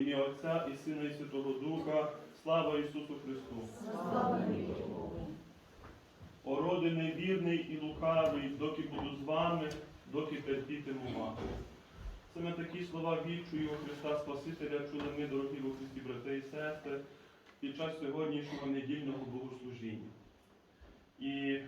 ім'я Отця і Сина і Святого Духа, слава Ісусу Христу! Слава О роди невірний і лукавий, доки буду з вами, доки терпітиму вас. Саме такі слова відчую Христа Спасителя чули ми, дорогі у Христі, брати і сестри, під час сьогоднішнього недільного богослужіння. І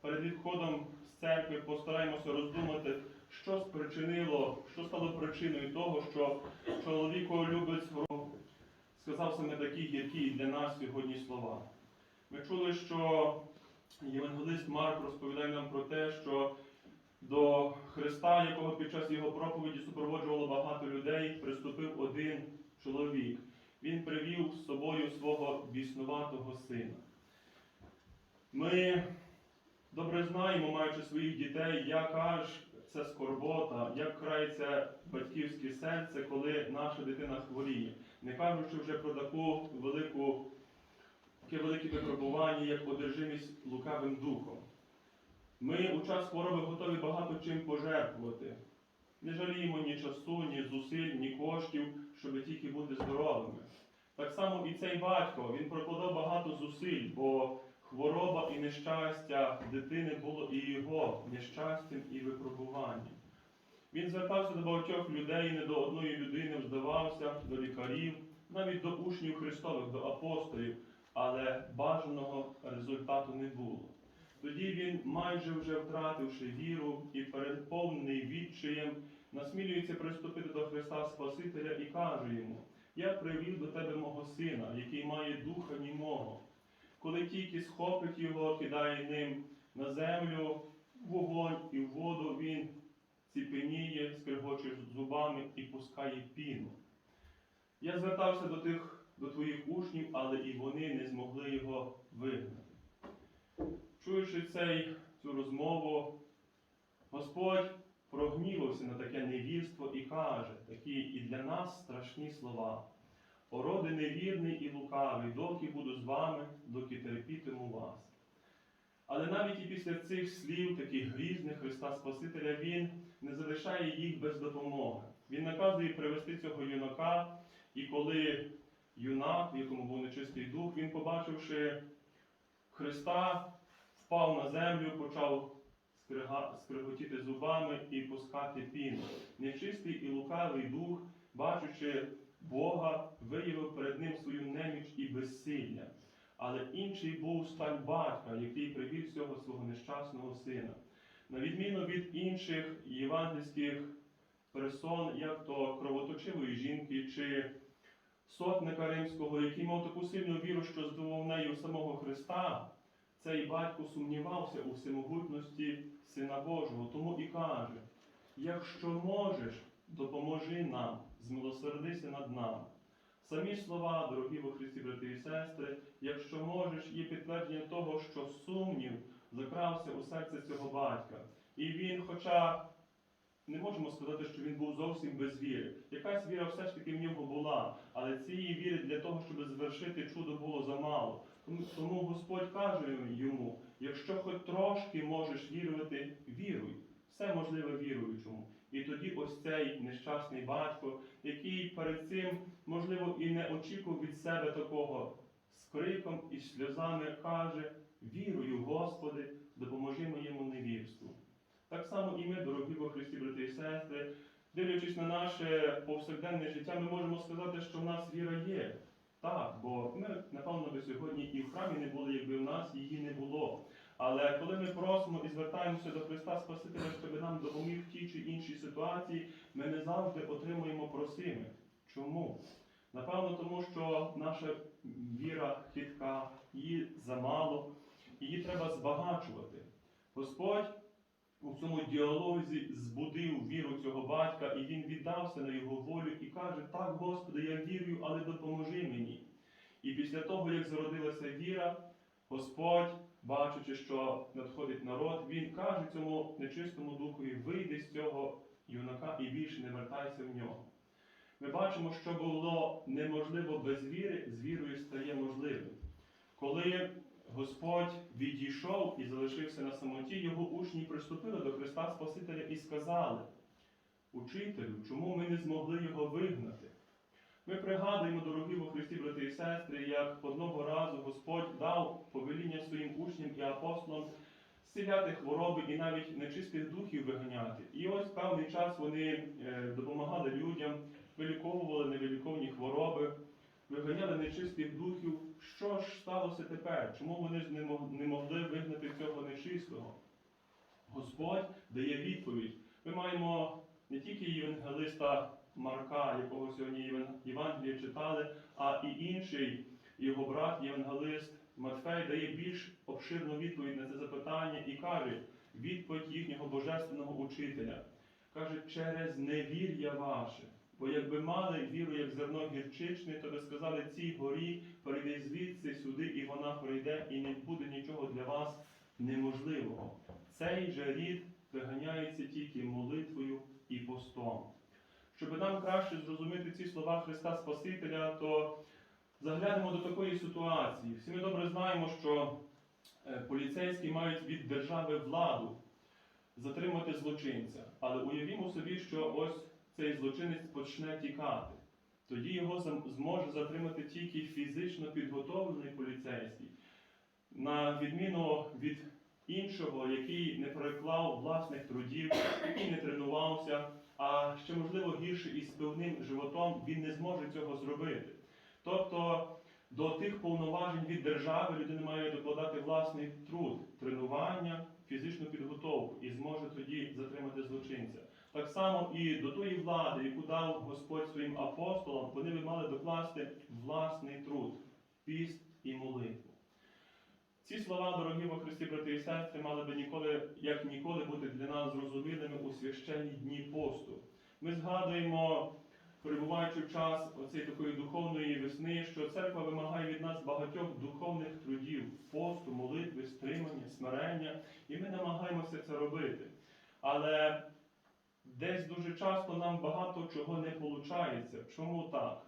перед відходом з церкви постараємося роздумати, що спричинило, що стало причиною того, що чоловіколюбець Гром сказав саме такі гіркі для нас сьогодні слова. Ми чули, що Євангелист Марк розповідає нам про те, що до Христа, якого під час його проповіді супроводжувало багато людей, приступив один чоловік. Він привів з собою свого біснуватого сина. Ми добре знаємо, маючи своїх дітей, яка ж це скорбота, як крається батьківське серце, коли наша дитина хворіє. Не кажучи вже про таку велику, таке велике випробування, як одержимість лукавим духом. Ми у час хвороби готові багато чим пожертвувати. Не жаліємо ні часу, ні зусиль, ні коштів, щоб тільки бути здоровими. Так само і цей батько, він прокладав багато зусиль, бо хвороба і нещастя дитини було і його нещастям і випробуванням. Він звертався до багатьох людей, не до одної людини вздавався, до лікарів, навіть до учнів Христових, до апостолів, але бажаного результату не було. Тоді він, майже вже втративши віру і переповнений відчаєм, насмілюється приступити до Христа Спасителя і каже йому: Я привів до тебе мого сина, який має духа німого. Коли тільки схопить його, кидає ним на землю, в вогонь і в воду, він ціпеніє, скригоче зубами і пускає піну. Я звертався до тих, до твоїх учнів, але і вони не змогли його вигнати. Чуючи цей, цю розмову, Господь прогнівався на таке невірство і каже такі і для нас страшні слова. Ороди невірний і лукавий, доки буду з вами, доки терпітиму вас. Але навіть і після цих слів, таких грізних Христа Спасителя, Він не залишає їх без допомоги. Він наказує привести цього юнака, і коли юнак, в якому був нечистий дух, він, побачивши Христа, впав на землю, почав скриготіти зубами і пускати піну. Нечистий і лукавий дух, бачучи Бога, виявив перед ним свою неміч і безсилля. Але інший був сталь батька, який привів цього свого нещасного сина. На відміну від інших євангельських персон, як то кровоточивої жінки чи сотника римського, який мав таку сильну віру, що здивував нею самого Христа, цей батько сумнівався у всемогутності Сина Божого, тому і каже: якщо можеш, допоможи нам, змилосердися над нами. Самі слова, дорогі во Христі, брати і сестри, якщо можеш, є підтвердження того, що сумнів закрався у серце цього батька. І він, хоча не можемо сказати, що він був зовсім без віри. Якась віра все ж таки в нього була, але цієї віри для того, щоб звершити чудо, було замало. Тому, Господь каже йому: якщо хоч трошки можеш вірувати, віруй. Все можливе віруючому. І тоді ось цей нещасний батько, який перед цим, можливо, і не очікував від себе такого з криком і сльозами каже: Вірую, Господи, допоможи моєму невірству. Так само і ми, дорогі во Христі, брати і сестри, дивлячись на наше повсякденне життя, ми можемо сказати, що в нас віра є. Так, бо ми, напевно, би сьогодні і в храмі не були, якби в нас її не було. Але коли ми просимо і звертаємося до Христа Спасителя, щоб нам допоміг в тій чи іншій ситуації, ми не завжди отримуємо просими. Чому? Напевно, тому що наша віра хитка, її замало, її треба збагачувати. Господь у цьому діалозі збудив віру цього батька, і він віддався на його волю і каже: Так, Господи, я вірю, але допоможи мені. І після того, як зародилася віра, Господь, бачачи, що надходить народ, він каже цьому нечистому духові: вийди з цього юнака і більше не вертайся в нього. Ми бачимо, що було неможливо без віри, з вірою стає можливим. Коли Господь відійшов і залишився на самоті, його учні приступили до Христа Спасителя і сказали: Учителю, чому ми не змогли його вигнати? Ми пригадуємо, дорогі во Христі, брати і сестри, як одного разу Господь дав повеління своїм учням і апостолам зціляти хвороби і навіть нечистих духів виганяти. І ось певний час вони е, допомагали людям, виліковували невиліковні хвороби, виганяли нечистих духів. Що ж сталося тепер? Чому вони ж не могли вигнати цього нечистого? Господь дає відповідь. Ми маємо не тільки євангелиста Марка, якого сьогодні Єван- Євангеліє читали, а і інший його брат, євангелист Матфей, дає більш обширну відповідь на це запитання і каже відповідь їхнього божественного учителя. Каже, через невір'я ваше. Бо якби мали віру, як зерно гірчичне, то би сказали цій горі, перейди звідси сюди, і вона пройде, і не буде нічого для вас неможливого. Цей же рід виганяється тільки молитвою і постом. Щоб нам краще зрозуміти ці слова Христа Спасителя, то заглянемо до такої ситуації. Всі ми добре знаємо, що е, поліцейські мають від держави владу затримати злочинця. Але уявімо собі, що ось цей злочинець почне тікати. Тоді його зможе затримати тільки фізично підготовлений поліцейський, на відміну від іншого, який не приклав власних трудів, який не тренувався, а ще можливо гірше із певним животом він не зможе цього зробити. Тобто до тих повноважень від держави людина має докладати власний труд, тренування, фізичну підготовку і зможе тоді затримати злочинця. Так само і до тої влади, яку дав Господь своїм апостолам, вони би мали докласти власний труд, піст і молитву. Ці слова, дорогі во Христі, брати і сестри, мали би ніколи, як ніколи, бути для нас зрозумілими у священні дні посту. Ми згадуємо, перебуваючи в час оцієї такої духовної весни, що церква вимагає від нас багатьох духовних трудів, посту, молитви, стримання, смирення, і ми намагаємося це робити. Але десь дуже часто нам багато чого не виходить. Чому так?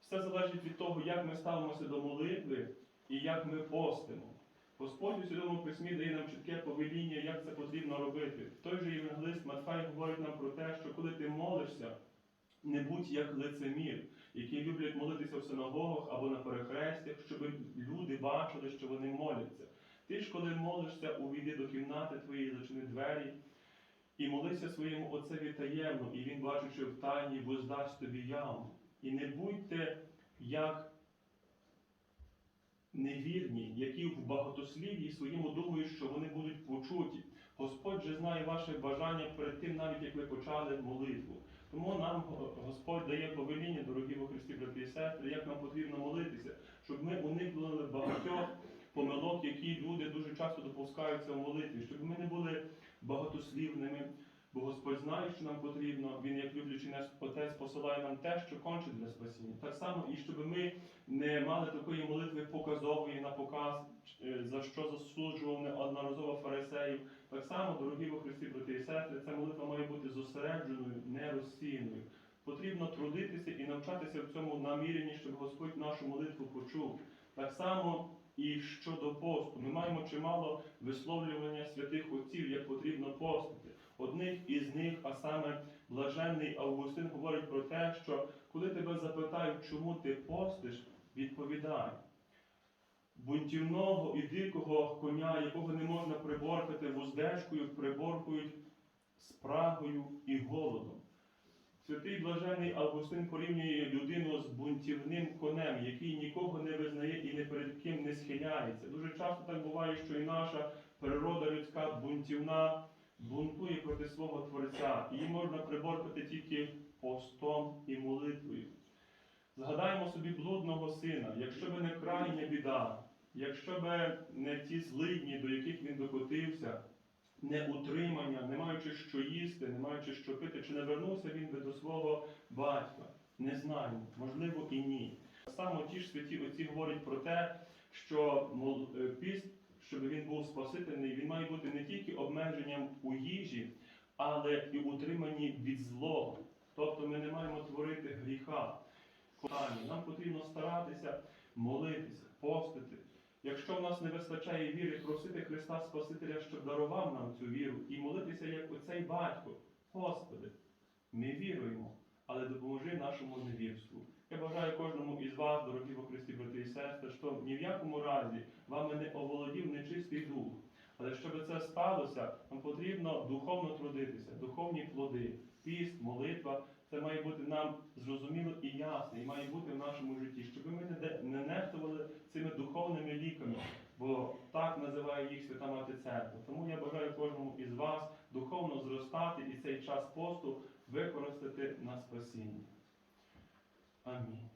Все залежить від того, як ми ставимося до молитви і як ми постимо. Господь у Святому Письмі дає нам чітке повеління, як це потрібно робити. Той же євангелист Матфай говорить нам про те, що коли ти молишся, не будь як лицемір, які люблять молитися в синагогах або на перехрестях, щоб люди бачили, що вони моляться. Ти ж, коли молишся, увійди до кімнати твоєї, зачини двері і молися своєму отцеві таємно, і він, бачучи в тайні, воздасть тобі яму. І не будьте як невірні, які в багатослів'ї своєму думають, що вони будуть почуті. Господь же знає ваше бажання перед тим, навіть як ви почали молитву. Тому нам Господь дає повеління, дорогі во Христі, брати і сестри, як нам потрібно молитися, щоб ми уникнули багатьох помилок, які люди дуже часто допускаються в молитві, щоб ми не були багатослівними, бо Господь знає, що нам потрібно. Він, як люблячий наш Отець, посилає нам те, що конче для спасіння. Так само, і щоб ми не мали такої молитви показової на показ, е, за що засуджував неодноразово фарисеїв. Так само, дорогі во Христі, брати і сестри, ця молитва має бути зосередженою, не розсіяною. Потрібно трудитися і навчатися в цьому наміренні, щоб Господь нашу молитву почув. Так само і щодо посту. Ми маємо чимало висловлювання святих отців, як потрібно постити. Одних із них, а саме блаженний Августин, говорить про те, що коли тебе запитають, чому ти постиш, відповідай. Бунтівного і дикого коня, якого не можна приборкати вуздечкою, приборкують спрагою і голодом. Святий блажений Августин порівнює людину з бунтівним конем, який нікого не визнає і не перед ким не схиляється. Дуже часто так буває, що і наша природа людська бунтівна бунтує проти свого Творця. Її можна приборкати тільки постом і молитвою. Згадаємо собі блудного сина, якщо би не крайня біда, якщо би не ті злидні, до яких він докотився, не утримання, не маючи що їсти, не маючи що пити, чи не вернувся він би до свого батька? Не знаю, можливо і ні. Само ті ж святі отці говорять про те, що е, піст, щоб він був спасительний, він має бути не тільки обмеженням у їжі, але і утриманні від злого. Тобто ми не маємо творити гріха. Нам потрібно старатися молитися, постити. Якщо в нас не вистачає віри, просити Христа Спасителя, щоб дарував нам цю віру, і молитися, як оцей батько. Господи, ми віруємо, але допоможи нашому невірству. Я бажаю кожному із вас, дорогі во Христі, брати і сестри, що ні в якому разі вами не оволодів нечистий дух. Але щоб це сталося, нам потрібно духовно трудитися, духовні плоди, піст, молитва. Це має бути нам зрозуміло і ясно, і має бути в нашому житті, щоб ми не, не нехтували цими духовними ліками, бо так називає їх Свята Мати Церква. Тому я бажаю кожному із вас духовно зростати і цей час посту використати на спасіння. Amém.